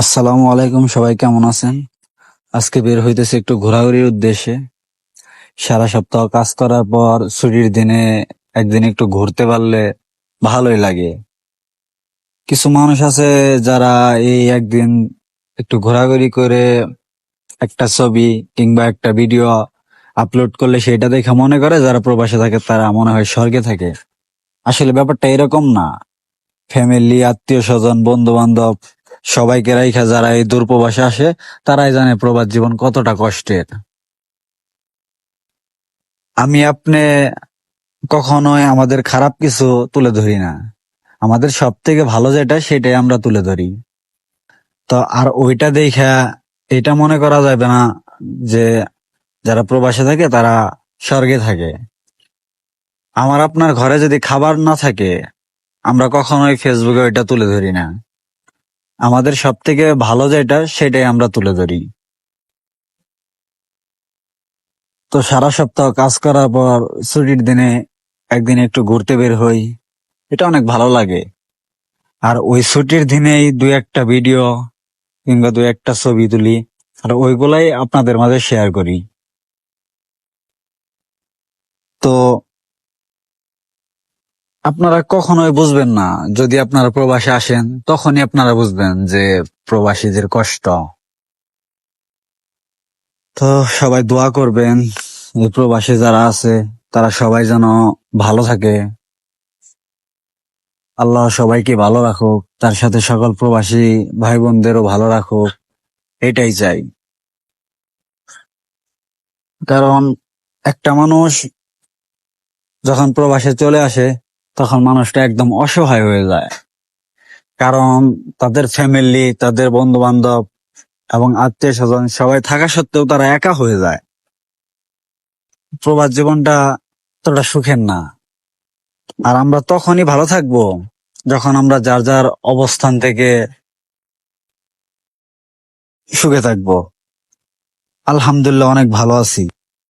আসসালামু আলাইকুম, সবাই কেমন আছেন? আজকে বের হইতেছে একটু ঘোরাঘুরির উদ্দেশ্যে। সারা সপ্তাহ কাজ করার পর ছুটির দিনে একদিন একটু ঘুরতে পারলে ভালোই লাগে। কিছু মানুষ আছে যারা এই একদিন একটু ঘোরাঘুরি করে একটা ছবি কিংবা একটা ভিডিও আপলোড করলে সেটা দেখে মনে করে, যারা প্রবাসে থাকে তারা মনে হয় স্বর্গে থাকে। আসলে ব্যাপারটা এরকম না। ফ্যামিলি, আত্মীয় স্বজন বন্ধু বান্ধব সবাইকে রাইখা যারা এই দূরপ্রবাসে আসে, তারাই জানে প্রবাস জীবন কতটা কষ্টের। আমি আপনি কখনোই আমাদের খারাপ কিছু তুলে ধরি না। আমাদের সব থেকে ভালো যেটা, সেটাই আমরা তুলে ধরি। তো আর ওইটা দেখা এটা মনে করা যাবে না যে যারা প্রবাসে থাকে, তারা স্বর্গে থাকে। আমার আপনার ঘরে যদি খাবার না থাকে, আমরা কখনোই ফেসবুকে ওইটা তুলে ধরি না। আমাদের সব থেকে ভালো যেটা, সেটাই আমরা তুলে ধরি। তো সারা সপ্তাহ কাজ করার পর ছুটির দিনে একদিন একটু ঘুরতে বের হই, এটা অনেক ভালো লাগে। আর ওই ছুটির দিনেই দু একটা ভিডিও কিংবা দু একটা ছবি তুলি, আর ওইগুলাই আপনাদের মাঝে শেয়ার করি। তো আপনারা কখনোই বুঝবেন না। যদি আপনারা প্রবাসে আসেন, তখনই আপনারা বুঝবেন যে প্রবাসীদের কষ্ট। তো সবাই দোয়া করবেন প্রবাসী যারা আছে, তারা সবাই যেন ভালো থাকে। আল্লাহ সবাইকে ভালো রাখুক, তার সাথে সকল প্রবাসী ভাই বোনদেরও ভালো রাখুক, এটাই চাই। কারণ একটা মানুষ যখন প্রবাসে চলে আসে তখন মানুষটা একদম অসহায় হয়ে যায়। কারণ তাদের ফ্যামিলি তাদের বন্ধু বান্ধব এবং আত্মীয় স্বজন সবাই থাকা সত্ত্বেও তারা একা হয়ে যায়। প্রবাস জীবনটা ততটা সুখের না। আর আমরা তখনই ভালো থাকব যখন আমরা যার যার অবস্থান থেকে সুখে থাকব। আলহামদুলিল্লাহ, অনেক ভালো আছি।